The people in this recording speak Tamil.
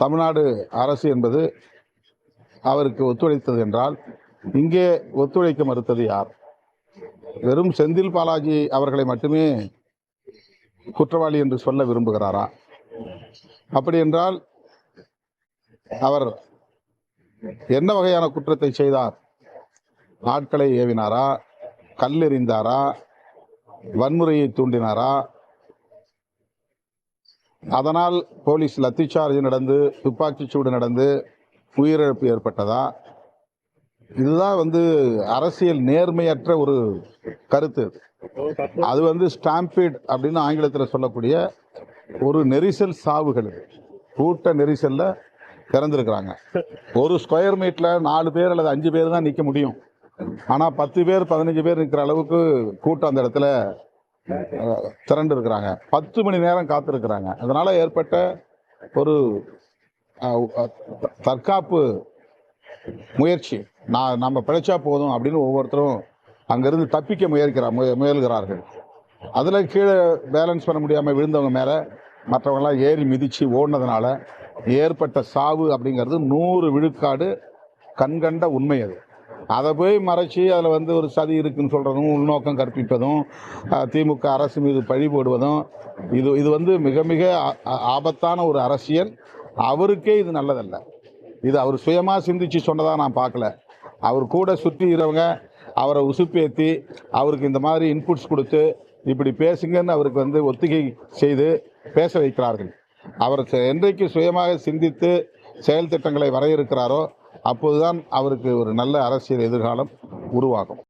தமிழ்நாடு அரசு என்பது அவருக்கு ஒத்துழைத்தது என்றால் இங்கே ஒத்துழைக்க மறுத்தது யார்? வெறும் செந்தில் பாலாஜி அவர்களை மட்டுமே குற்றவாளி என்று சொல்ல விரும்புகிறாரா? அப்படி என்றால் அவர் என்ன வகையான குற்றத்தை செய்தார்? ஆட்களை ஏவினாரா? கல்லெறிந்தாரா? வன்முறையை தூண்டினாரா? அதனால் போலீஸ் லத்திச்சார்ஜ் நடந்து துப்பாக்கி சூடு நடந்து உயிரிழப்பு ஏற்பட்டதா? இதுதான் வந்து அரசியல் நேர்மையற்ற ஒரு கருத்து. அது வந்து ஸ்டாம்பீட் அப்படின்னு ஆங்கிலத்தில் சொல்லக்கூடிய ஒரு நெரிசல் சாவுகள். கூட்ட நெரிசலில் திறந்திருக்கிறாங்க. ஒரு ஸ்கொயர் மீட்டில் நாலு பேர் அல்லது அஞ்சு பேர் தான் நிற்க முடியும். ஆனால் பத்து பேர் பதினஞ்சு பேர் நிற்கிற அளவுக்கு கூட்டம் அந்த இடத்துல திரண்டு இருக்கிறாங்க பத்து மணி நேரம் காத்திருக்கிறாங்க. அதனால ஏற்பட்ட ஒரு தற்காப்பு முயற்சி. நான் நம்ம பிழைச்சா போதும் அப்படின்னு ஒவ்வொருத்தரும் அங்கிருந்து தப்பிக்க முயற்கிறார் முய- முயல்கிறார்கள். அதில் கீழே பேலன்ஸ் பண்ண முடியாமல் விழுந்தவங்க மேலே மற்றவங்களாம் ஏறி மிதித்து ஓடினதுனால ஏற்பட்ட சாவு அப்படிங்கிறது நூறு விழுக்காடு கண்கண்ட உண்மை அது. அதை போய் மறைச்சி அதில் வந்து ஒரு சதி இருக்குன்னு சொல்கிறதும் உள்நோக்கம் கற்பிப்பதும் திமுக அரசு மீது பழி போடுவதும் இது இது வந்து மிக மிக ஆபத்தான ஒரு அரசியல். அவருக்கே இது நல்லதல்ல. இது அவர் சுயமாக சிந்திச்சு சொன்னதாக நான் பார்க்கல. அவர் கூட சுற்றி இருக்கிறவங்க அவரை உசுப்பேற்றி அவருக்கு இந்த மாதிரி இன்புட்ஸ் கொடுத்து இப்படி பேசுங்கன்னு அவருக்கு வந்து ஒத்திகை செய்து பேச வைக்கிறார்கள். அவர் செ- என்றைக்கு சுயமாக சிந்தித்து செயல் திட்டங்களை வரையறுக்கிறாரோ அப்போதுதான் அவருக்கு ஒரு நல்ல அரசியல் எதிர்காலம் உருவாகும்.